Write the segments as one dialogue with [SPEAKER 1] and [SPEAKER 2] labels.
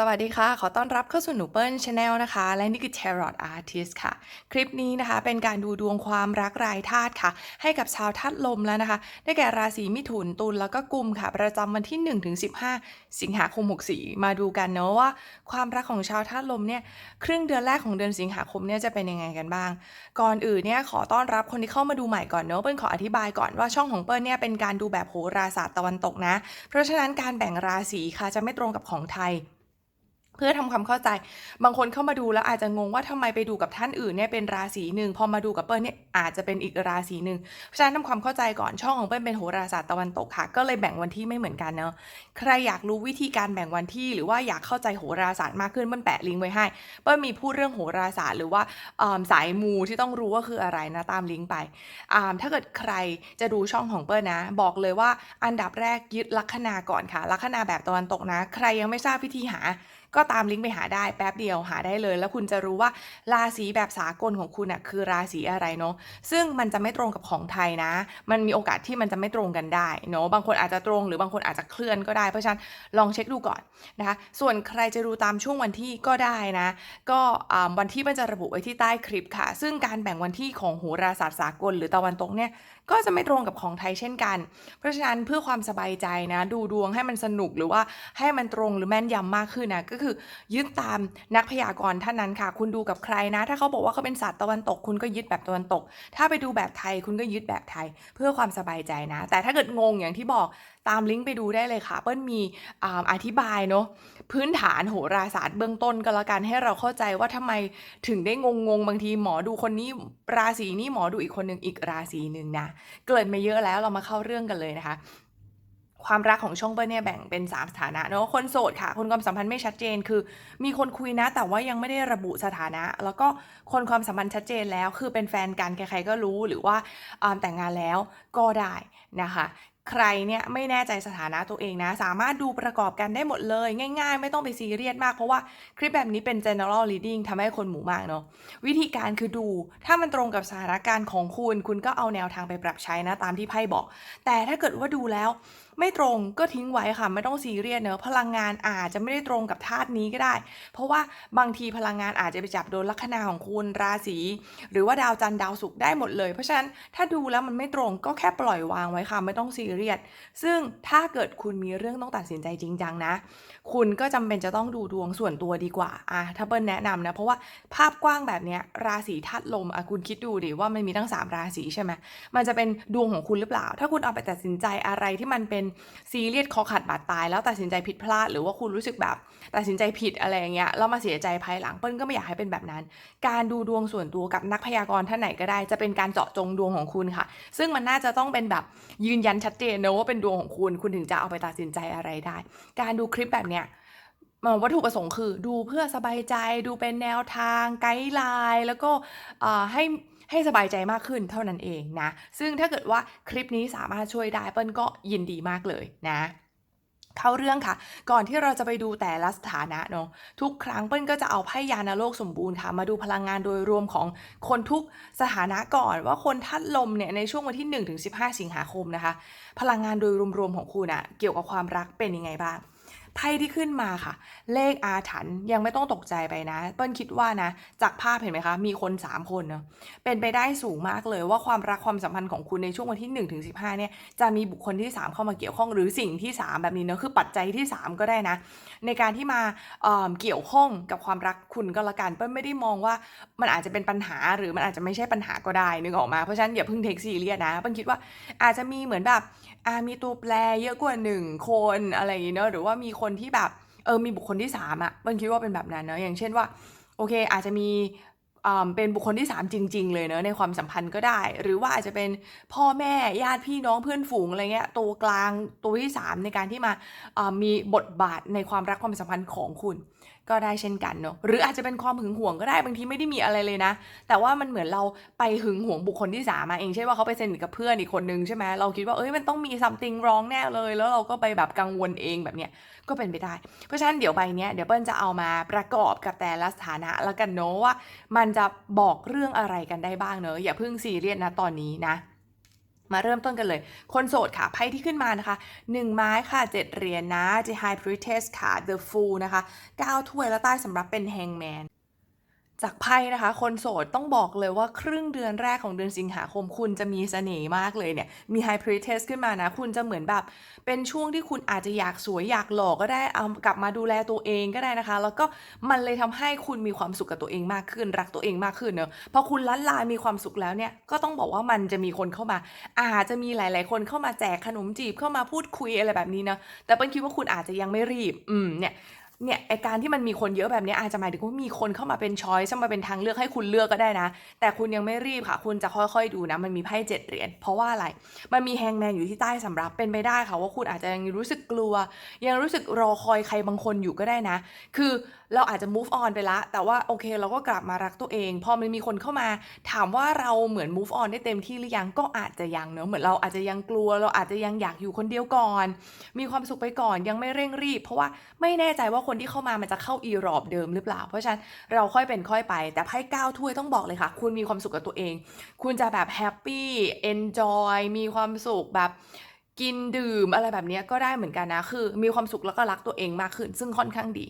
[SPEAKER 1] สวัสดีค่ะ ขอต้อนรับเข้าสู่หนูเปิ้ลชาแนลนะคะ และนี่คือ Tarot Artist ค่ะ คลิปนี้นะคะเป็นการดูดวงความรักรายธาตุค่ะ ให้กับชาวธาตุลมแล้วนะคะ ได้แก่ราศีมิถุนตุลแล้วก็กุมค่ะ ประจำวันที่ 1-15สิงหาคม 64 มาดูกันเนาะว่า ความรักของชาวธาตุลมเนี่ยครึ่งเดือนแรกของเดือนสิงหาคมเนี่ยจะเป็นยังไงกันบ้าง ก่อนอื่นเนี่ยขอต้อนรับคนที่เข้ามาดูใหม่ก่อนเนาะเปิ้ลขออธิบายก่อนว่าช่องของเปิ้ลเนี่ยเป็นการดูแบบโหราศาสตร์ตะวันตกนะ เพราะฉะนั้นการแบ่งราศีค่ะจะไม่ตรงกับของไทย เพื่อทำความเข้าใจ บางคนเข้ามาดูแล้วอาจจะงงว่าทำไมไปดูกับท่านอื่นเนี่ยเป็นราศีหนึ่ง พอมาดูกับเปิ้ลเนี่ยอาจจะเป็นอีกราศีหนึ่ง เพราะฉะนั้นทำความเข้าใจก่อน ช่องของเปิ้ลเป็นโหราศาสตร์ตะวันตกค่ะ ก็เลยแบ่งวันที่ไม่เหมือนกันเนาะ ใครอยากรู้วิธีการแบ่งวันที่ หรือว่าอยากเข้าใจโหราศาสตร์มากขึ้นเปิ้ลแปะลิงก์ไว้ให้ เปิ้ลมีพูดเรื่องโหราศาสตร์หรือว่าสายมูที่ต้องรู้ว่าคืออะไรนะตามลิงก์ไปอ่าถ้าเกิดใครจะดูช่องของเปิ้ลนะ บอกเลยว่าอันดับแรกยึดลัคนาก่อนค่ะ ลัคนาแบบตะวันตกนะ ใครยังไม่ทราบวิธีหา ก็ตามลิงก์ไปหาได้แป๊บเดียวหาได้เลย แล้วคุณจะรู้ว่าราศีแบบสากลของคุณอะคือราศีอะไรเนาะซึ่งมันจะไม่ตรงกับของไทยนะ มันมีโอกาสที่มันจะไม่ตรงกันได้เนาะบางคนอาจจะตรงหรือบางคนอาจจะเคลื่อนก็ได้เพราะฉะนั้นลองเช็คดูก่อนนะคะส่วนใครจะดูตามช่วงวันที่ก็ได้นะ ก็วันที่มันจะระบุไว้ที่ใต้คลิปค่ะ ซึ่งการแบ่งวันที่ของโหราศาสตร์สากล หรือตะวันตกเนี่ย ก็จะไม่ตรงกับของไทยเช่นกัน เพราะฉะนั้นเพื่อความสบายใจนะ ดูดวงให้มันสนุกหรือว่าให้มันตรงหรือแม่นยำมากขึ้นนะก็คือยึดตามนักพยากรณ์ท่านนั้นค่ะ คุณดูกับใครนะ ถ้าเขาบอกว่าเขาเป็นศาสตร์ตะวันตก คุณก็ยึดแบบตะวันตก ถ้าไปดูแบบไทยคุณก็ยึดแบบไทย เพื่อความสบายใจนะ แต่ถ้าเกิดงงอย่างที่บอก ตามลิงก์ไปดูได้เลยค่ะ เปิ้ลมีอธิบายเนาะพื้นฐานโหราศาสตร์เบื้องต้นก็แล้วกันให้เราเข้าใจว่าทำไมถึงได้งงงบางทีหมอดูคนนี้ราศีนี้หมอดูอีกคนหนึ่งอีกราศีหนึ่งนะเกิดมาเยอะแล้วเรามาเข้าเรื่องกันเลยนะคะความรักของช่องเปิ้ลเนี่ยแบ่งเป็น 3 สถานะเนาะคนโสดค่ะ คนความสัมพันธ์ไม่ชัดเจนคือ มีคนคุยนะ แต่ว่ายังไม่ได้ระบุสถานะ แล้วก็คนความสัมพันธ์ชัดเจนแล้ว คือเป็นแฟนกันใครๆก็รู้หรือว่าแต่งงานแล้วก็ได้นะคะ ใครเนี่ยไม่แน่ใจสถานะตัวเองนะ สามารถดูประกอบกันได้หมดเลย ง่ายๆ ไม่ต้องไปซีเรียสมาก เพราะว่าคลิปแบบนี้เป็น general reading ทำให้คนหมู่มากเนาะวิธีการคือดู ถ้ามันตรงกับสถานการณ์ของคุณ คุณก็เอาแนวทางไปปรับใช้นะ ตามที่ไพ่บอก แต่ถ้าเกิดว่าดูแล้ว ไม่ตรงก็ทิ้งไว้ค่ะไม่ต้องซีเรียสเนอะพลังงานอาจจะไม่ได้ตรงกับธาตุนี้ก็ได้ เพราะว่าบางทีพลังงานอาจจะไปจับโดนลัคนาของคุณราศีหรือว่าดาวจันทร์ดาวศุกร์ได้หมดเลย เพราะฉะนั้นถ้าดูแล้วมันไม่ตรงก็แค่ปล่อยวางไว้ค่ะไม่ต้องซีเรียสซึ่งถ้าเกิดคุณมีเรื่องต้องตัดสินใจจริงจังนะ คุณก็จำเป็นจะต้องดูดวงส่วนตัวดีกว่าอะถ้าเปิ้ลแนะนำนะเพราะว่าภาพกว้างแบบเนี้ยราศีธาตุลมอะคุณคิดดูดิว่ามันมีทั้ง 3 ราศีใช่ไหมมันจะเป็นดวงของคุณหรือเปล่า ถ้าคุณเอาไปตัดสินใจอะไรที่มันเป็นซีเรียสคอขาดบาดตาย แล้วตัดสินใจผิดพลาด หรือว่าคุณรู้สึกแบบตัดสินใจผิดอะไรอย่างเงี้ยแล้วมาเสียใจภายหลังเปิ้ลก็ไม่อยากให้เป็นแบบนั้น การดูดวงส่วนตัวกับนักพยากรณ์ท่านไหนก็ได้ จะเป็นการเจาะจงดวงของคุณค่ะ ซึ่งมันน่าจะต้องเป็นแบบยืนยันชัดเจนนะว่าเป็นดวงของคุณ คุณถึงจะเอาไปตัดสินใจอะไรได้ การดูคลิปแบบเนี้ยวัตถุประสงค์คือดูเพื่อสบายใจดูเป็นแนวทางไกด์ไลน์แล้วก็ให้ ให้สบายใจมากขึ้นเท่านั้นเองนะ ซึ่งถ้าเกิดว่าคลิปนี้สามารถช่วยได้เปิ้ลก็ยินดีมากเลยนะเข้าเรื่องค่ะ ก่อนที่เราจะไปดูแต่ละสถานะเนาะทุกครั้งเปิ้ลก็จะเอาไพ่ยานาโลกสมบูรณ์ค่ะ มาดูพลังงานโดยรวมของคนทุกสถานะก่อนว่าคนทัดลมเนี่ยในช่วงวันที่1ถึง15 สิงหาคมนะคะ พลังงานโดยรวมๆของคุณอะเกี่ยวกับความรักเป็นยังไงบ้าง ไพ่ที่ขึ้นมาค่ะ เลขอาถรรพ์ยังไม่ต้องตกใจไปนะ เปิ้ลคิดว่านะ จากภาพเห็นไหมคะ มีคน 3 คนเนาะเป็นไปได้สูงมากเลยว่าความรักความสัมพันธ์ของคุณในช่วงวันที่1ถึง15เนี่ยจะมีบุคคลที่ 3 เข้ามาเกี่ยวข้องหรือสิ่งที่ 3 แบบนี้เนาะคือปัจจัยที่ 3 ก็ได้นะ ในการที่มาเเกี่ยวข้องกับความรักคุณก็แล้วกันเปิ้ลไม่ได้มองว่ามันอาจจะเป็นปัญหาหรือมันอาจจะไม่ใช่ปัญหาก็ได้นึกออกมาเพราะฉะนั้นอย่าเพิ่งเทคซีเรียสนะเปิ้ลคิดว่าอาจจะมีเหมือนแบบมีตัวแปรเยอะกว่าหนึ่งคนอะไรอย่างเงี้เนอะหรือว่ามีคนที่แบบเออมีบุคคลที่สามอะเปิ้ลคิดว่าเป็นแบบนั้นเนอะอย่างเช่นว่าโอเคอาจจะมีอ่าเป็นบุคคลที่ 3 จริง ๆ เลยเนอะในความสัมพันธ์ก็ได้ หรือว่าอาจจะเป็นพ่อแม่ญาติพี่น้องเพื่อนฝูงอะไรเงี้ยตัวกลางตัวที่ 3 ในการที่มาอ่ามีบทบาทในความรักความสัมพันธ์ของคุณ ก็ได้เช่นกันเนอะหรืออาจจะเป็นความหึงหวงก็ได้บางทีไม่ได้มีอะไรเลยนะ แต่ว่ามันเหมือนเราไปหึงหวงบุคคลที่สามมาเองเช่นว่าเขาไปสนิทกับเพื่อนอีกคนนึงใช่ไหมเราคิดว่าเอ้ยมันต้องมี something wrong แน่เลย แล้วเราก็ไปแบบกังวลเองแบบเนี้ย ก็เป็นไปได้ เพราะฉะนั้นเดี๋ยวใบเนี้ยเดี๋ยวเปิ้ลจะเอามาประกอบกับแต่ละสถานะแล้วกันเนาะว่า มันจะบอกเรื่องอะไรกันได้บ้างเนอะอย่าเพิ่งซีเรียสนะตอนนี้นะมาเริ่มต้นกันเลย คนโสดค่ะไพ่ที่ขึ้นมานะคะ 1 ไม้ค่ะ 7 เหรียญนะ The High Priestess ค่ะ The Fool นะคะ 9 ถ้วยและใต้สำหรับเป็น Hangman จากไพ่นะคะ คนโสดต้องบอกเลยว่าครึ่งเดือนแรกของเดือนสิงหาคมคุณจะมีเสน่ห์มากเลยเนี่ย มี High Priestess ขึ้นมานะ คุณจะเหมือนแบบ เป็นช่วงที่คุณอาจจะอยากสวยอยากหล่อก็ได้เอากลับมาดูแลตัวเองก็ได้นะคะ แล้วก็มันเลยทำให้คุณมีความสุขกับตัวเองมากขึ้น รักตัวเองมากขึ้นเนอะพอคุณล้านลามีความสุขแล้วเนี่ยก็ต้องบอกว่ามันจะมีคนเข้ามา อาจจะมีหลาย ๆ คนเข้ามาแจกขนมจีบเข้ามาพูดคุยอะไรแบบนี้นะแต่เปิ้ลคิดว่าคุณอาจจะยังไม่รีบอืมเนี่ย เนี่ยไอการที่มันมีคนเยอะแบบนี้อาจจะหมายถึงว่ามีคนเข้ามาเป็นช้อยส์มาเป็นทางเลือกให้คุณเลือกก็ได้นะ แต่คุณยังไม่รีบค่ะ คุณจะค่อยๆดูนะ มันมีไพ่เจ็ดเหรียญเพราะว่าอะไร มันมีแฮงแมนอยู่ที่ใต้สำรับเป็นไปได้ค่ะว่าคุณอาจจะยังรู้สึกกลัว ยังรู้สึกรอคอยใครบางคนอยู่ก็ได้นะ คือเราอาจจะ move on ไปละ แต่ว่าโอเคเราก็กลับมารักตัวเอง พอมันมีคนเข้ามา ถามว่าเราเหมือน move on ได้เต็มที่หรือยังก็อาจจะยังเนอะเหมือนเราอาจจะยังกลัว เราอาจจะยังอยากอยู่คนเดียวก่อน มีความสุขไปก่อนยังไม่เร่งรีบ เพราะว่าไม่แน่ใจว่าคนที่เข้ามามันจะเข้าอีรอบเดิมหรือเปล่า เพราะฉะนั้นเราค่อยเป็นค่อยไป แต่ไพ่ก้าวถ้วยต้องบอกเลยค่ะ คุณมีความสุขกับตัวเอง คุณจะแบบแฮปปี้เอนจอยมีความสุขแบบ กินดื่มอะไรแบบนี้ก็ได้เหมือนกันนะ คือมีความสุขแล้วก็รักตัวเองมากขึ้น ซึ่งค่อนข้างดี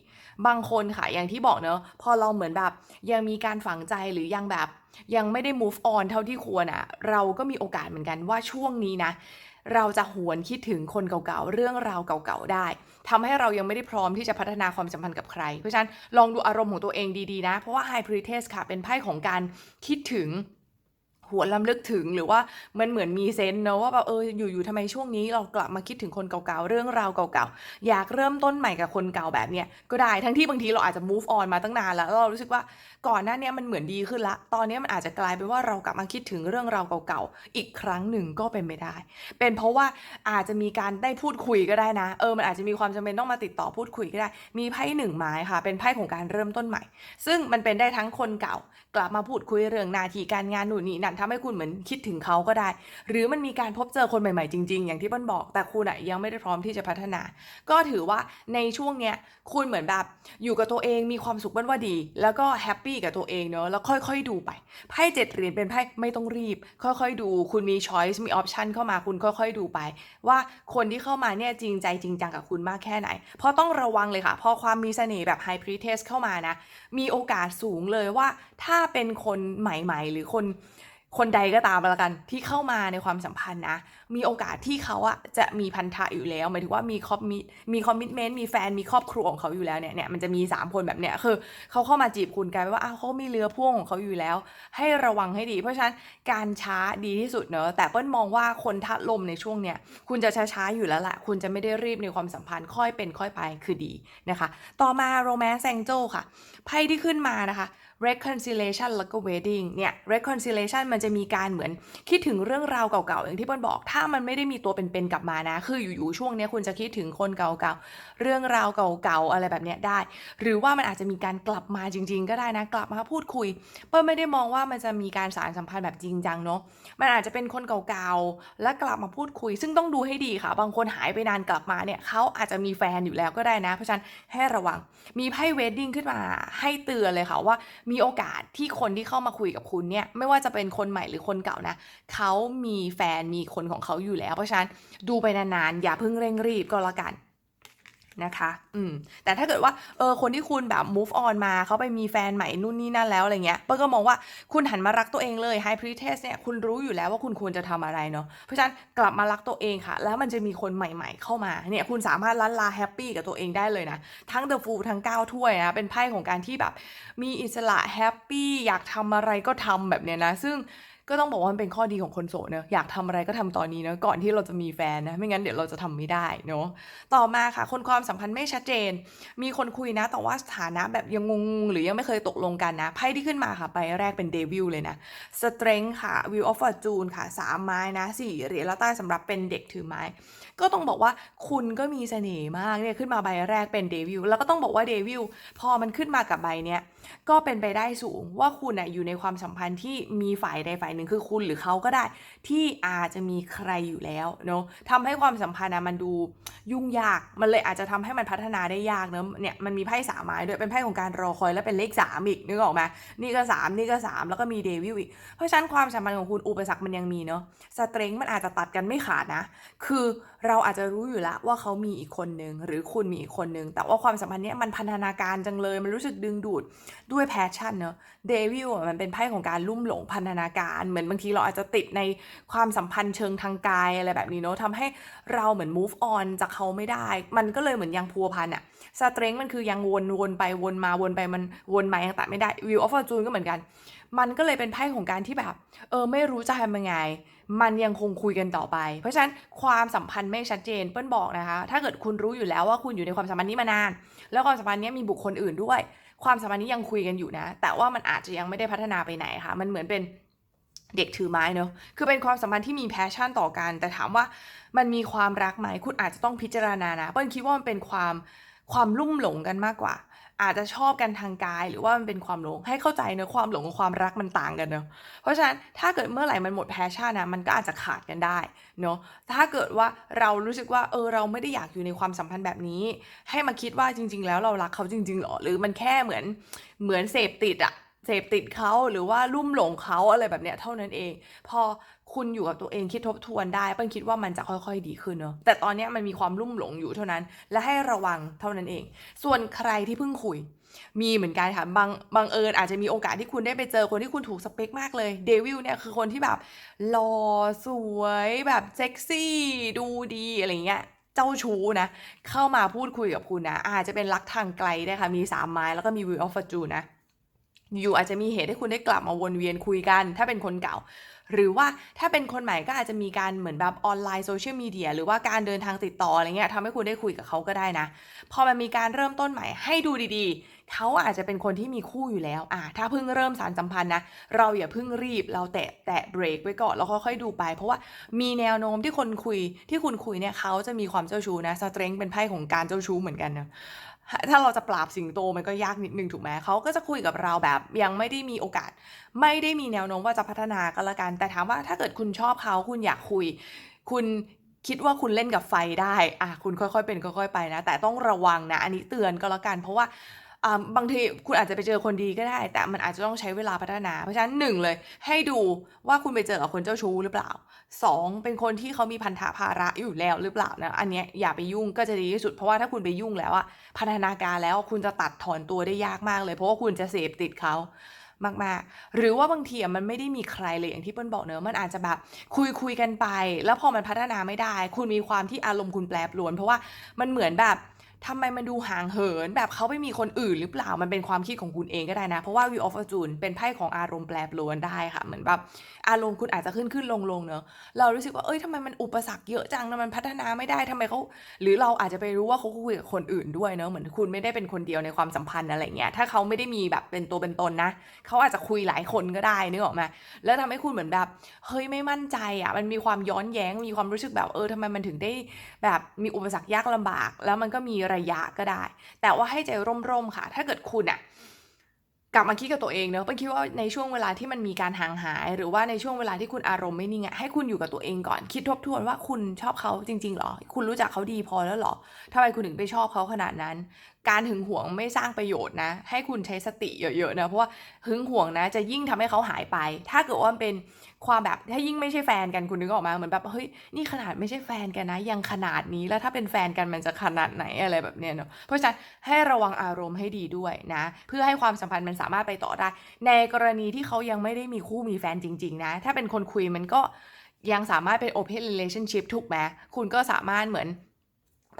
[SPEAKER 1] บางคนค่ะอย่างที่บอกเนอะพอเราเหมือนแบบ ยังมีการฝังใจหรือยังแบบ ยังไม่ได้ move on เท่าที่ควรอะเราก็มีโอกาสเหมือนกันว่าช่วงนี้นะ เราจะหวนคิดถึงคนเก่าๆ เรื่องราวเก่าๆ ได้ทำให้เรายังไม่ได้พร้อมที่จะพัฒนาความสัมพันธ์กับใคร เพราะฉะนั้นลองดูอารมณ์ของตัวเองดีๆนะ เพราะว่า High Priestess ค่ะเป็นไพ่ของการคิดถึง หวนลำลึกถึงหรือว่ามันเหมือนมีเซนเนะว่าแบบเอออยู่ๆทำไมช่วงนี้เรากลับมาคิดถึงคนเก่าๆเรื่องราวเก่าๆอยากเริ่มต้นใหม่กับคนเก่าแบบเนี้ยก็ได้ทั้งที่บางทีเราอาจจะ move on มาตั้งนานแล้วเรารู้สึกว่า ก่อนหน้าเนี้ยมันเหมือนดีขึ้นละ ตอนนี้มันอาจจะกลายเป็นว่าเรากลับมาคิดถึงเรื่องราวเก่าๆ อีกครั้งหนึ่งก็เป็นไปได้ เป็นเพราะว่าอาจจะมีการได้พูดคุยก็ได้นะ เออ มันอาจจะมีความจำเป็นต้องมาติดต่อพูดคุยก็ได้ มีไพ่หนึ่งไม้ค่ะ เป็นไพ่ของการเริ่มต้นใหม่ ซึ่งมันเป็นได้ทั้งคนเก่า กลับมาพูดคุยเรื่องหนาทีการงานหนุนนี่นั่นทำให้คุณเหมือนคิดถึงเขาก็ได้ หรือมันมีการพบเจอคนใหม่ๆ จริง ๆ อย่างที่เปิ้ลบอก แต่คุณอะยังไม่ได้พร้อมที่จะพัฒนา ก็ถือว่าในช่วงเนี้ยคุณเหมือนแบบอยู่กับตัวเองมีความสุขเปิ้ลว่าดี แล้วก็แฮปปีกับตัวเองเนอะแล้วค่อยๆดูไปไพ่เจ็ดเหรียญเป็นไพ่ไม่ต้องรีบ ค่อยๆดู คุณมีช้อยส์มีออปชันเข้ามาคุณค่อยๆดูไป ว่าคนที่เข้ามาเนี่ยจริงใจจริงจังกับคุณมากแค่ไหน เพราะต้องระวังเลยค่ะ พอความมีเสน่ห์แบบไฮพรีเทสเข้ามานะ มีโอกาสสูงเลยว่าถ้าเป็นคนใหม่ๆ หรือคน คนใดก็ตามและกันที่เข้ามาในความสัมพันธ์นะ มีโอกาสที่เขาอะจะมีพันธะอยู่แล้วหมายถึงว่ามีคอมมีมีคอมมิชเมนต์มีแฟนมีครอบครัวของเขาอยู่แล้วเนี่ยเนี่ยมันจะมี 3 คนแบบเนี้ยคือเขาเข้ามาจีบคุณกลายเป็นว่าอ้าวเขามีเรือพ่วงของเขาอยู่แล้ว ให้ระวังให้ดี เพราะฉะนั้นการช้าดีที่สุดเนอะแต่เปิ้ลมองว่าคนทัดลมในช่วงเนี้ยคุณจะช้าๆอยู่แล้วแหละคุณจะไม่ได้รีบในความสัมพันธ์ค่อยเป็นค่อยไปคือดีนะคะ ต่อมา romance angel ค่ะไพ่ที่ขึ้นมานะคะ reconciliation แล้วก็ wedding เนี่ย reconciliation มันจะมีการเหมือนคิดถึงเรื่องราวเก่าๆ อย่างที่เปิ้ลบอก ถ้ามันไม่ได้มีตัวเป็นๆกลับมานะ คืออยู่ๆช่วงนี้คุณจะคิดถึงคนเก่าๆ เรื่องราวเก่าๆ อะไรแบบเนี้ยได้ หรือว่ามันอาจจะมีการกลับมาจริง ๆ ก็ได้นะ กลับมาพูดคุย เปิ้ลไม่ได้มองว่ามันจะมีการสารสัมพันธ์แบบจริงจังเนาะ มันอาจจะเป็นคนเก่าๆ แล้วกลับมาพูดคุย ซึ่งต้องดูให้ดีค่ะ บางคนหายไปนานกลับมาเนี่ยเขาอาจจะมีแฟนอยู่แล้วก็ได้นะ เพราะฉะนั้นให้ระวัง มีไพ่เวดดิ้งขึ้นมาให้เตือนเลยค่ะว่ามีโอกาสที่คนที่เข้ามาคุยกับคุณเนี่ยไม่ว่าจะเป็นคนใหม่หรือคนเก่านะเขามีแฟนมีคนของเขาอยู่แล้ว เพราะฉะนั้นดูไปนานๆอย่าเพิ่งเร่งรีบก็แล้วกัน นะคะ อืม แต่ถ้าเกิดว่า เออ คนที่คุณแบบ move on มา เขาไปมีแฟนใหม่นู่นนี่นั่นแล้วอะไรเงี้ยเปิ้ลก็มองว่าคุณหันมารักตัวเองเลย high priestess เนี่ย คุณรู้อยู่แล้วว่าคุณควรจะทำอะไรเนาะ เพราะฉะนั้นกลับมารักตัวเองค่ะ แล้วมันจะมีคนใหม่ๆ เข้ามา เนี่ย คุณสามารถลันลาแฮปปี้กับตัวเองได้เลยนะ ทั้ง the fool ทั้ง9ถ้วยนะ เป็นไพ่ของการที่แบบ มีอิสระแฮปปี้ อยากทำอะไรก็ทำแบบเนี้ยนะ ซึ่ง ก็ต้องบอกว่ามันเป็นข้อดีของคนโสดเนอะอยากทำอะไรก็ทำตอนนี้เนอะก่อนที่เราจะมีแฟนนะไม่งั้นเดี๋ยวเราจะทำไม่ได้เนอะต่อมาค่ะ คนความสัมพันธ์ไม่ชัดเจน มีคนคุยนะแต่ว่าสถานะแบบยังงงหรือยังไม่เคยตกลงกันนะไพ่ที่ขึ้นมาค่ะใบแรกเป็นเดวิลเลยนะ Strength ค่ะ Wheel of Fortune ค่ะสามไม้นะสี่เหรียญล้วใต้สำหรับเป็นเด็กถือไม้ ก็ต้องบอกว่าคุณก็มีเสน่ห์มากเนี่ยขึ้นมาใบแรกเป็นเดวิลแล้วก็ต้องบอกว่าเดวิลพอมันขึ้นมากับใบเนี้ยก็เป็นไปได้สูงว่าคุณน่ะอยู่ในความสัมพันธ์ที่มีฝ่ายใดฝ่ายหนึ่งคือคุณหรือเขาก็ได้ ที่อาจจะมีใครอยู่แล้วเนาะทำให้ความสัมพันธ์นะมันดูยุ่งยากมันเลยอาจจะทำให้มันพัฒนาได้ยากเนาะเนี่ยมันมีไพ่สามไม้ด้วยเป็นไพ่ของการรอคอยและเป็นเลขสามอีกนึกออกไหมนี่ก็สามนี่ก็สามแล้วก็มีเดวิลอีกเพราะฉะนั้นความสัมพันธ์ของคุณอุปสรรคมันยังมีเนาะสเตรงมันอาจจะตัดกันไม่ขาดนะ คือเราอาจจะรู้อยู่แล้วว่าเขามีอีกคนนึงหรือคุณมีอีกคนนึง แต่ว่าความสัมพันธ์เนี้ยมันพันธนาการจังเลย มันรู้สึกดึงดูดด้วยแพชชั่นเนาะเดวิลมันเป็นไพ่ของการลุ่มหลงพันธนาการ เหมือนบางทีเราอาจจะติดในความสัมพันธ์เชิงทางกายอะไรแบบนี้เนาะทำให้เราเหมือน move on จากเขาไม่ได้ มันก็เลยเหมือนยังพัวพันอะสเตรงมันคือยังวนวนไปวนมาวนไปมันวนมายังตัดไม่ได้วิวออฟฟอร์จูนก็เหมือนกัน มันก็เลยเป็นไพ่ของการที่แบบ เออไม่รู้จะทำยังไง มันยังคงคุยกันต่อไป เพราะฉะนั้นความสัมพันธ์ไม่ชัดเจนเปิ้ลบอกนะคะ ถ้าเกิดคุณรู้อยู่แล้วว่าคุณอยู่ในความสัมพันธ์นี้มานาน แล้วความสัมพันธ์นี้มีบุคคลอื่นด้วย ความสัมพันธ์นี้ยังคุยกันอยู่นะ แต่ว่ามันอาจจะยังไม่ได้พัฒนาไปไหนค่ะ มันเหมือนเป็นเด็กถือไม้เนอะคือเป็นความสัมพันธ์ที่มีแพชชั่นต่อกัน แต่ถามว่ามันมีความรักไหมคุณอาจจะต้องพิจารณานะ เปิ้ลคิดว่ามันเป็นความความลุ่มหลงกันมากกว่า อาจจะชอบกันทางกาย หรือว่ามันเป็นความหลง ให้เข้าใจเนอะความหลงกับความรักมันต่างกันเนอะเพราะฉะนั้นถ้าเกิดเมื่อไหร่มันหมดแพชชั่นนะมันก็อาจจะขาดกันได้เนอะถ้าเกิดว่าเรารู้สึกว่าเออเราไม่ได้อยากอยู่ในความสัมพันธ์แบบนี้ ให้มาคิดว่าจริง ๆ แล้วเรารักเขาจริงๆหรอหรือมันแค่เหมือนเหมือนเสพติดอะ เสพติดเขาหรือว่าลุ่มหลงเขาอะไรแบบเนี้ยเท่านั้นเอง พอคุณอยู่กับตัวเองคิดทบทวนได้เปิ้ลคิดว่ามันจะค่อยๆดีขึ้นเนอะแต่ตอนเนี้ยมันมีความลุ่มหลงอยู่เท่านั้น และให้ระวังเท่านั้นเอง ส่วนใครที่เพิ่งคุย มีเหมือนกันค่ะบางบางเอิญอาจจะมีโอกาสที่คุณได้ไปเจอคนที่คุณถูกสเปคมากเลยเดวิลเนี่ยคือคนที่แบบหล่อสวยแบบเซ็กซี่ดูดีอะไรเงี้ยเจ้าชู้นะเข้ามาพูดคุยกับคุณนะอาจจะเป็นรักทางไกลได้ค่ะมีสามไม้แล้วก็มีวิวออฟฟอร์จูนะ อยู่อาจจะมีเหตุให้คุณได้กลับมาวนเวียนคุยกัน ถ้าเป็นคนเก่า หรือว่าถ้าเป็นคนใหม่ก็อาจจะมีการเหมือนแบบออนไลน์โซเชียลมีเดียหรือว่าการเดินทางติดต่ออะไรเงี้ยทำให้คุณได้คุยกับเขาก็ได้นะ พอมันมีการเริ่มต้นใหม่ให้ดูดีๆ เขาอาจจะเป็นคนที่มีคู่อยู่แล้วอะถ้าเพิ่งเริ่มสารสัมพันธ์นะ เราอย่าเพิ่งรีบเราแตะแตะเบรกไว้ก่อนแล้วค่อยๆดูไป เพราะว่ามีแนวโน้มที่คนคุยที่คุณคุยเนี่ยเขาจะมีความเจ้าชู้นะสเตรงเป็นไพ่ของการเจ้าชู้เหมือนกันนะ ถ้าเราจะปราบสิงโตมันก็ยากนิดนึงถูกไหมเขาก็จะคุยกับเราแบบยังไม่ได้มีโอกาส ไม่ได้มีแนวโน้มว่าจะพัฒนาก็แล้วกัน แต่ถามว่าถ้าเกิดคุณชอบเขาคุณอยากคุย คุณคิดว่าคุณเล่นกับไฟได้อะคุณค่อยๆเป็นค่อย ๆ ไปนะ แต่ต้องระวังนะ อันนี้เตือนก็แล้วกัน เพราะว่าอ่า บางทีคุณอาจจะไปเจอคนดีก็ได้ แต่มันอาจจะต้องใช้เวลาพัฒนา เพราะฉะนั้นหนึ่งเลย ให้ดูว่าคุณไปเจอกับคนเจ้าชู้หรือเปล่าสองเป็นคนที่เขามีพันธะภาระอยู่แล้วหรือเปล่านะอันเนี้ยอย่าไปยุ่งก็จะดีที่สุด เพราะว่าถ้าคุณไปยุ่งแล้วอะพันธนาการแล้วคุณจะตัดถอนตัวได้ยากมากเลย เพราะว่าคุณจะเสพติดเขามากๆ หรือว่าบางทีมันไม่ได้มีใครเลยอย่างที่เปิ้ลบอกเนอะมันอาจจะแบบคุยคุยกันไป แล้วพอมันพัฒนาไม่ได้ คุณมีความที่อารมณ์คุณแปรปรวน เพราะว่ามันเหมือนแบบ ทำไมมันดูห่างเหิน แบบเขาไม่มีคนอื่นหรือเปล่ามันเป็นความคิดของคุณเองก็ได้นะ เพราะว่า Wheel of Fortune เป็นไพ่ของอารมณ์แปรปรวนได้ค่ะ เหมือนแบบอารมณ์คุณอาจจะขึ้นขึ้นลงลงเนอะเรารู้สึกว่าเอ้ยทำไมมันอุปสรรคเยอะจังนะมันพัฒนาไม่ได้ทำไมเขาหรือเราอาจจะไปรู้ว่าเขาคุยกับคนอื่นด้วยเนอะเหมือนคุณไม่ได้เป็นคนเดียวในความสัมพันธ์อะไรเงี้ยถ้าเขาไม่ได้มีแบบเป็นตัวเป็นตนนะเขาอาจจะคุยหลายคนก็ได้นึกออกไหมแล้วทำให้คุณเหมือนแบบเฮ้ยไม่มั่นใจอะมันมีความย้อนแย้งมีความรู้สึกแบบเออทำไมมันถึงได้แบบมีอุปสรรคยากลำบาก แล้วมันก็มีระยะก็ได้ แต่ว่าให้ใจร่มๆค่ะ ถ้าเกิดคุณอะกลับมาคิดกับตัวเองเนอะเปิ้ลคิดว่าในช่วงเวลาที่มันมีการห่างหาย หรือว่าในช่วงเวลาที่คุณอารมณ์ไม่นิ่งอะให้คุณอยู่กับตัวเองก่อน คิดทบทวนว่าคุณชอบเขาจริงๆหรอ คุณรู้จักเขาดีพอแล้วหรอทำไมคุณถึงไปชอบเขาขนาดนั้น การหึงหวงไม่สร้างประโยชน์นะ ให้คุณใช้สติเยอะๆนะ เพราะว่าหึงหวงนะจะยิ่งทำให้เขาหายไป ถ้าเกิดว่ามันเป็น ความแบบถ้ายิ่งไม่ใช่แฟนกันคุณนึกออกมาเหมือนแบบเฮ้ยนี่ขนาดไม่ใช่แฟนกันนะ ยังขนาดนี้แล้วถ้าเป็นแฟนกันมันจะขนาดไหนอะไรแบบเนี้ยเนาะเพราะฉะนั้นให้ระวังอารมณ์ให้ดีด้วยนะ เพื่อให้ความสัมพันธ์มันสามารถไปต่อได้ ในกรณีที่เขายังไม่ได้มีคู่มีแฟนจริง ๆ นะ ถ้าเป็นคนคุยมันก็ยังสามารถเป็น open relationship ถูกไหมคุณก็สามารถเหมือน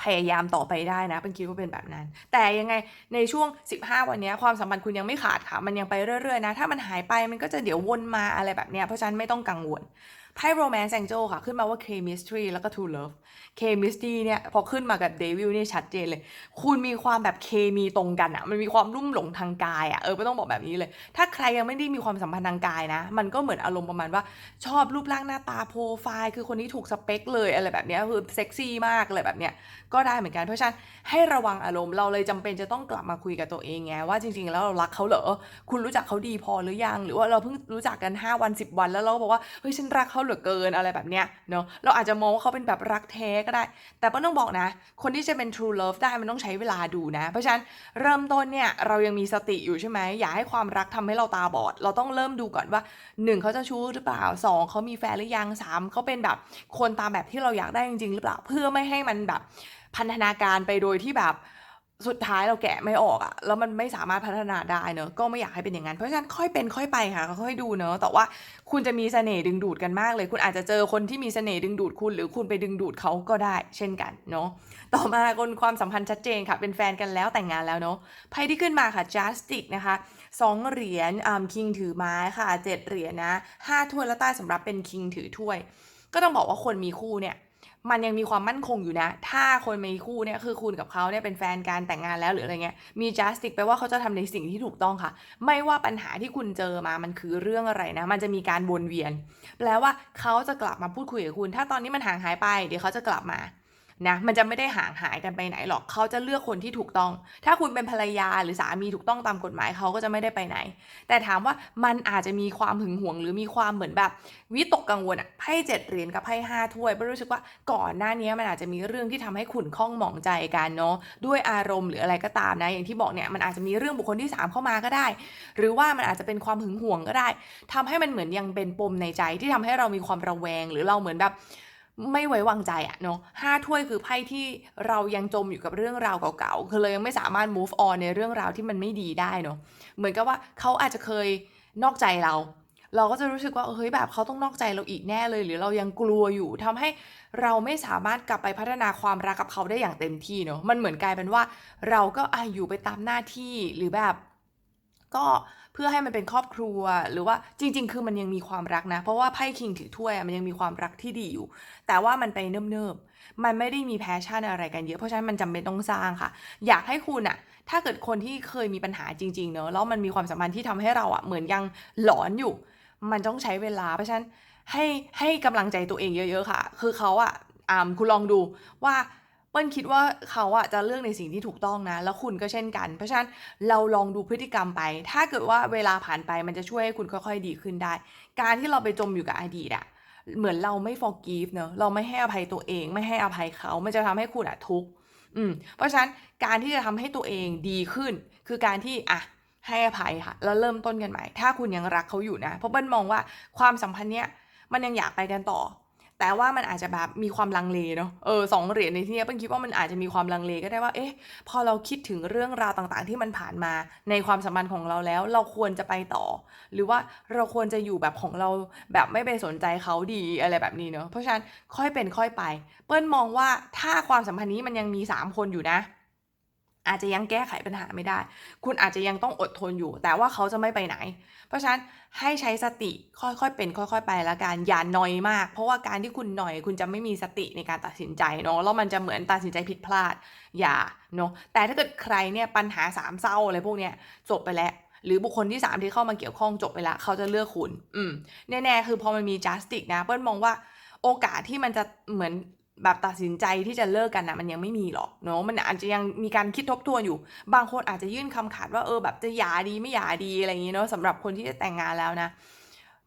[SPEAKER 1] พยายามต่อไปได้นะเป็นคิดว่าเป็นแบบนั้น แต่ยังไงในช่วง 15 วันนี้ความสัมพันธ์คุณยังไม่ขาดค่ะ มันยังไปเรื่อยๆนะ ถ้ามันหายไปมันก็จะเดี๋ยววนมาอะไรแบบเนี้ยเพราะฉะนั้นไม่ต้องกังวล ไพ่ romance angel ค่ะ ขึ้นมาว่า chemistry แล้วก็ true love chemistry เนี่ย พอขึ้นมากับ devil เนี่ยชัดเจนเลย คุณมีความแบบเคมีตรงกันอะมันมีความรุ่มหลงทางกายอะเออไม่ต้องบอกแบบนี้เลย ถ้าใครยังไม่ได้มีความสัมพันธ์ทางกายนะ มันก็เหมือนอารมณ์ประมาณว่าชอบรูปร่างหน้าตาโปรไฟล์คือคนนี้ถูกสเปคเลยอะไรแบบเนี้ยคือเซ็กซี่มากอะไรแบบเนี้ยก็ได้เหมือนกันเพราะฉะนั้นให้ระวังอารมณ์เราเลยจำเป็นจะต้องกลับมาคุยกับตัวเองไงว่าจริง ๆ แล้วเรารักเขาเหรอคุณรู้จักเขาดีพอหรือยัง หรือว่าเราเพิ่งรู้จักกัน 5 วัน 10 วันแล้วเราบอกว่าเฮ้ยฉันรักเขาเหลือเกินอะไรแบบเนี้ยเนาะเราอาจจะมองว่าเขาเป็นแบบรักแท้ก็ได้ แต่ป้าต้องบอกนะ คนที่จะเป็น true love ได้มันต้องใช้เวลาดูนะ เพราะฉะนั้นเริ่มต้นเนี่ยเรายังมีสติอยู่ใช่ไหมอย่าให้ความรักทำให้เราตาบอด เราต้องเริ่มดูก่อนว่า 1 เขาจะชู้หรือเปล่า 2 เขามีแฟนหรือยัง 3 เขาเป็นแบบคนตามแบบที่เราอยากได้จริงๆหรือเปล่าเพื่อไม่ให้มันแบบพันธนาการไปโดยที่แบบ สุดท้ายเราแกะไม่ออกอะแล้วมันไม่สามารถพัฒนาได้เนอะก็ไม่อยากให้เป็นอย่างนั้น เพราะฉะนั้นค่อยเป็นค่อยไปค่ะ ค่อยดูเนอะแต่ว่าคุณจะมีเสน่ห์ดึงดูดกันมากเลย คุณอาจจะเจอคนที่มีเสน่ห์ดึงดูดคุณ หรือคุณไปดึงดูดเขาก็ได้ เช่นกันเนาะ ต่อมาคนความสัมพันธ์ชัดเจนค่ะ เป็นแฟนกันแล้วแต่งงานแล้วเนาะ ไพ่ที่ขึ้นมาค่ะ justice นะคะสองเหรียญอ่าคิงถือไม้ค่ะเจ็ดเหรียญนะห้าถ้วยแล้วใต้สำหรับเป็นคิงถือถ้วย ก็ต้องบอกว่าคนมีคู่เนี่ย มันยังมีความมั่นคงอยู่นะ ถ้าคนมีคู่เนี่ยคือคุณกับเขาเนี่ยเป็นแฟนการแต่งงานแล้วหรืออะไรเงี้ย มี justice แปลว่าเขาจะทำในสิ่งที่ถูกต้องค่ะ ไม่ว่าปัญหาที่คุณเจอมา มันคือเรื่องอะไรนะ มันจะมีการวนเวียน แปลว่าเขาจะกลับมาพูดคุยกับคุณ ถ้าตอนนี้มันห่างหายไป เดี๋ยวเขาจะกลับมา นะมันจะไม่ได้ห่างหายกันไปไหนหรอกเขาจะเลือกคนที่ถูกต้อง ถ้าคุณเป็นภรรยาหรือสามีถูกต้องตามกฎหมายเขาก็จะไม่ได้ไปไหน แต่ถามว่ามันอาจจะมีความหึงหวง หรือมีความเหมือนแบบวิตกกังวลอะไพ่เจ็ดเหรียญกับไพ่ห้าถ้วยรู้สึกว่าก่อนหน้านี้มันอาจจะมีเรื่องที่ทำให้ขุ่นข้องหมองใจกันเนาะด้วยอารมณ์หรืออะไรก็ตามนะอย่างที่บอกเนี่ยมันอาจจะมีเรื่องบุคคลที่สามเข้ามาก็ได้ หรือว่ามันอาจจะเป็นความหึงหวงก็ได้ทำให้มันเหมือนยังเป็นปมในใจที่ทำให้เรามีความระแวง หรือเราเหมือนแบบ ไม่ไว้วางใจอะเนาะห้าถ้วยคือไพ่ที่เรายังจมอยู่กับเรื่องราวเก่าๆ คือเรายังไม่สามารถ move on ในเรื่องราวที่มันไม่ดีได้เนาะ เหมือนกับว่าเขาอาจจะเคยนอกใจเรา เราก็จะรู้สึกว่าเฮ้ยแบบเขาต้องนอกใจเราอีกแน่เลย หรือเรายังกลัวอยู่ทำให้เราไม่สามารถกลับไปพัฒนาความรักกับเขาได้อย่างเต็มที่เนาะ มันเหมือนกลายเป็นว่า เราก็อะอยู่ไปตามหน้าที่หรือแบบ ก็เพื่อให้มันเป็นครอบครัวหรือว่าจริง ๆ คือมันยังมีความรักนะ เพราะว่าไพ่คิงถือถ้วยมันยังมีความรักที่ดีอยู่ แต่ว่ามันไปเนิบๆมันไม่ได้มีแพชชั่นอะไรกันเยอะเพราะฉะนั้นมันจำเป็นต้องสร้างค่ะ อยากให้คุณอะถ้าเกิดคนที่เคยมีปัญหาจริง ๆ เนอะแล้วมันมีความสัมพันธ์ที่ทำให้เราอะเหมือนยังหลอนอยู่ มันต้องใช้เวลาเพราะฉะนั้นให้ให้กำลังใจตัวเองเยอะ ๆ ค่ะ คือเขาอะอ่าคุณลองดูว่า ปิ้ลคิดว่าเขาอะจะเลือกในสิ่งที่ถูกต้องนะ แล้วคุณก็เช่นกัน เพราะฉะนั้นเราลองดูพฤติกรรมไป ถ้าเกิดว่าเวลาผ่านไปมันจะช่วยให้คุณค่อยๆดีขึ้นได้ การที่เราไปจมอยู่กับอดีตอะเหมือนเราไม่ forgive เนอะเราไม่ให้อภัยตัวเอง ไม่ให้อภัยเขา มันจะทำให้คุณอะทุกข์อืมเพราะฉะนั้นการที่จะทำให้ตัวเองดีขึ้น คือการที่อะให้อภัยค่ะแล้วเริ่มต้นกันใหม่ ถ้าคุณยังรักเขาอยู่นะ เพราะเปิ้ลมองว่าความสัมพันธ์เนี้ยมันยังอยากไปกันต่อ แต่ว่ามันอาจจะแบบมีความลังเลเนาะเออสองเหรียญในที่นี้เปิ้ลคิดว่ามันอาจจะมีความลังเลก็ได้ว่าเอ๊ะพอเราคิดถึงเรื่องราวต่างๆ ที่มันผ่านมาในความสัมพันธ์ของเราแล้ว เราควรจะไปต่อ หรือว่าเราควรจะอยู่แบบของเราแบบไม่ไปสนใจเขาดีอะไรแบบนี้เนาะเพราะฉะนั้นค่อยเป็นค่อยไป เปิ้ลมองว่าถ้าความสัมพันธ์นี้มันยังมีสามคนอยู่นะอาจจะยังแก้ไขปัญหาไม่ได้ คุณอาจจะยังต้องอดทนอยู่ แต่ว่าเขาจะไม่ไปไหน เพราะฉะนั้นให้ใช้สติค่อยๆเป็น ค่อย ๆ ไปละกันอย่าหนอยมาก เพราะว่าการที่คุณหน่อยคุณจะไม่มีสติในการตัดสินใจเนาะแล้วมันจะเหมือนตัดสินใจผิดพลาด อย่าเนาะแต่ถ้าเกิดใครเนี่ยปัญหาสามเศร้าอะไรพวกเนี้ยจบไปแล้วหรือบุคคลที่สามที่เข้ามาเกี่ยวข้องจบไปแล้วเขาจะเลือกคุณ อืม แน่ ๆ คือพอมันมี justice นะ เปิ้ลมองว่าโอกาสที่มันจะเหมือน แบบตัดสินใจที่จะเลิกกันนะมันยังไม่มีหรอกเนาะมันอาจจะยังมีการคิดทบทวนอยู่ บางคนอาจจะยื่นคำขาดว่าเออแบบจะหย่าดีไม่หย่าดีอะไรอย่างงี้เนาะสำหรับคนที่จะแต่งงานแล้วนะ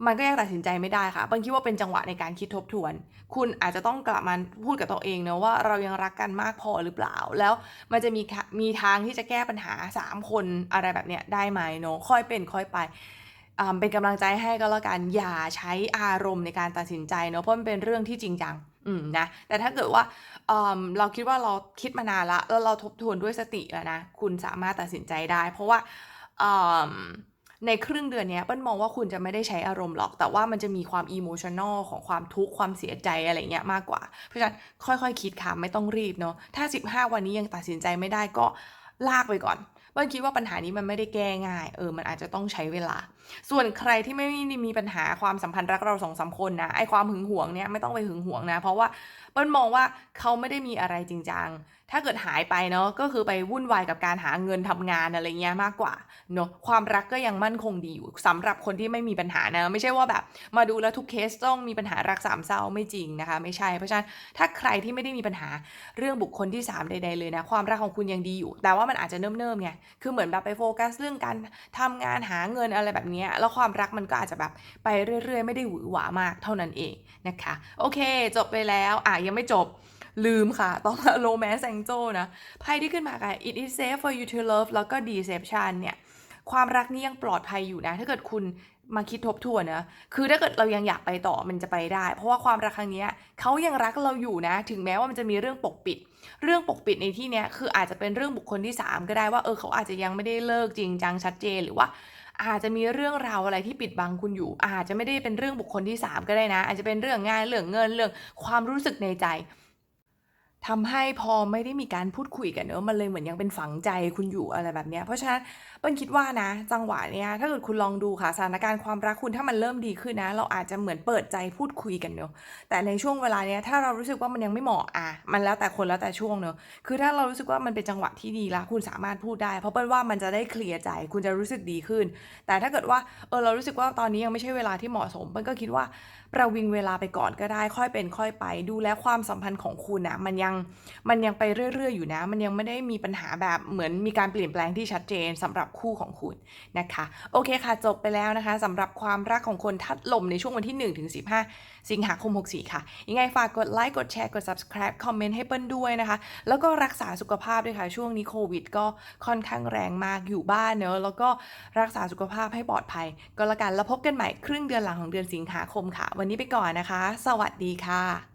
[SPEAKER 1] มันก็ยังตัดสินใจไม่ได้ค่ะเปิ้ลคิดว่าเป็นจังหวะในการคิดทบทวน คุณอาจจะต้องกลับมาพูดกับตัวเองเนะว่าเรายังรักกันมากพอหรือเปล่า แล้วมันจะมีค่ะมีทางที่จะแก้ปัญหาสามคนอะไรแบบเนี้ยได้ไหมเนอะค่อยเป็นค่อยไปเป็นกำลังใจให้ก็แล้วกันอย่าใช้อารมณ์ในการตัดสินใจเนอะเพราะมันเป็นเรื่องที่จริงจัง อืมนะ แต่ถ้าเกิดว่าเออเราคิดว่าเราคิดมานานละแล้วเราทบทวนด้วยสติแล้วนะ คุณสามารถตัดสินใจได้ เพราะว่าเออในครึ่งเดือนนี้เปิ้ลมองว่าคุณจะไม่ได้ใช้อารมณ์หรอก แต่ว่ามันจะมีความอิโมชันอลของความทุกข์ความเสียใจอะไรเงี้ยมากกว่า เพราะฉะนั้นค่อยๆคิดค่ะไม่ต้องรีบเนาะถ้า 15 วันนี้ยังตัดสินใจไม่ได้ก็ลากไปก่อน เปิ้ลคิดว่าปัญหานี้มันไม่ได้แก้ง่าย เออ มันอาจจะต้องใช้เวลา ส่วนใครที่ไม่มีปัญหาความสัมพันธ์รักเราสองสามคนนะ ไอความหึงหวงเนี่ยไม่ต้องไปหึงหวงนะ เพราะว่าเปิ้ลมองว่าเขาไม่ได้มีอะไรจริงจัง ถ้าเกิดหายไปเนาะ ก็คือไปวุ่นวายกับการหาเงินทำงานอะไรเงี้ยมากกว่า เนาะ ความรักก็ยังมั่นคงดีอยู่สำหรับคนที่ไม่มีปัญหานะ ไม่ใช่ว่าแบบมาดูแล้วทุกเคสต้องมีปัญหารักสามเศร้าไม่จริงนะคะ ไม่ใช่ เพราะฉะนั้นถ้าใครที่ไม่ได้มีปัญหาเรื่องบุคคลที่ 3 ใด ๆ เลยนะ ความรักของคุณยังดีอยู่ แต่ว่ามันอาจจะเนิ่มๆไงคือเหมือนแบบไปโฟกัสเรื่องการทำงานหาเงินอะไรแบบนี้ แล้วความรักมันก็อาจจะแบบไปเรื่อยๆ ไม่ได้หวือหวามากเท่านั้นเองนะคะ โอเค จบไปแล้วอะยังไม่จบลืมค่ะ ต้องมา romance angel นะไพ่ที่ขึ้นมาค่ะ it is safe for you to love แล้วก็ deception เนี่ย ความรักนี่ยังปลอดภัยอยู่นะ ถ้าเกิดคุณ มาคิดทบทวนนะ คือถ้าเกิดเรายังอยากไปต่อมันจะไปได้ เพราะว่าความรักครั้งนี้เขายังรักเราอยู่นะ ถึงแม้ว่ามันจะมีเรื่องปกปิด เรื่องปกปิดในที่เนี้ยคืออาจจะเป็นเรื่องบุคคลที่ 3 ก็ได้ว่าเออเขาอาจจะยังไม่ได้เลิกจริงจังชัดเจนหรือว่า อาจจะมีเรื่องราวอะไรที่ปิดบังคุณอยู่ อาจจะไม่ได้เป็นเรื่องบุคคลที่ 3 ก็ได้นะ อาจจะเป็นเรื่องงานเรื่องเงินเรื่องความรู้สึกในใจ ทำให้พอไม่ได้มีการพูดคุยกันเนอะมันเลยเหมือนยังเป็นฝังใจคุณอยู่อะไรแบบเนี้ยเพราะฉะนั้นเปิ้ลคิดว่านะ จังหวะเนี้ยถ้าเกิดคุณลองดูค่ะสถานการณ์ความรักคุณถ้ามันเริ่มดีขึ้นนะ เราอาจจะเหมือนเปิดใจพูดคุยกันเนอะแต่ในช่วงเวลาเนี้ยถ้าเรารู้สึกว่ามันยังไม่เหมาะอะมันแล้วแต่คนแล้วแต่ช่วงเนอะคือถ้าเรารู้สึกว่ามันเป็นจังหวะที่ดีละคุณสามารถพูดได้ เพราะเปิ้ลว่ามันจะได้เคลียร์ใจคุณจะรู้สึกดีขึ้น แต่ถ้าเกิดว่าเออเรารู้สึกว่าตอนนี้ยังไม่ใช่เวลาที่เหมาะสมเปิ้ลก็คิดว่าประวิงเวลาไปก่อนก็ได้ค่อยเป็นค่อยไป ดูแลความสัมพันธ์ของคุณนะมันยังมันยังไปเรื่อยๆอยู่นะ มันยังไม่ได้มีปัญหาแบบเหมือนมีการเปลี่ยนแปลงที่ชัดเจนสำหรับคู่ของคุณนะคะ โอเคค่ะจบไปแล้วนะคะสำหรับความรักของคนทัดลมในช่วงวันที่1ถึง15สิงหาคม 64 ค่ะ ยังไงฝากกดไลค์กดแชร์กด subscribe คอมเมนต์ให้เปิ้ลด้วยนะคะ แล้วก็รักษาสุขภาพด้วยค่ะ ช่วงนี้โควิดก็ค่อนข้างแรงมากอยู่บ้านเนอะแล้วก็รักษาสุขภาพให้ปลอดภัย ก็แล้วกันแล้วพบกันใหม่ครึ่งเดือนหลังของเดือนสิงหาคมค่ะ วันนี้ไปก่อนนะคะ สวัสดีค่ะ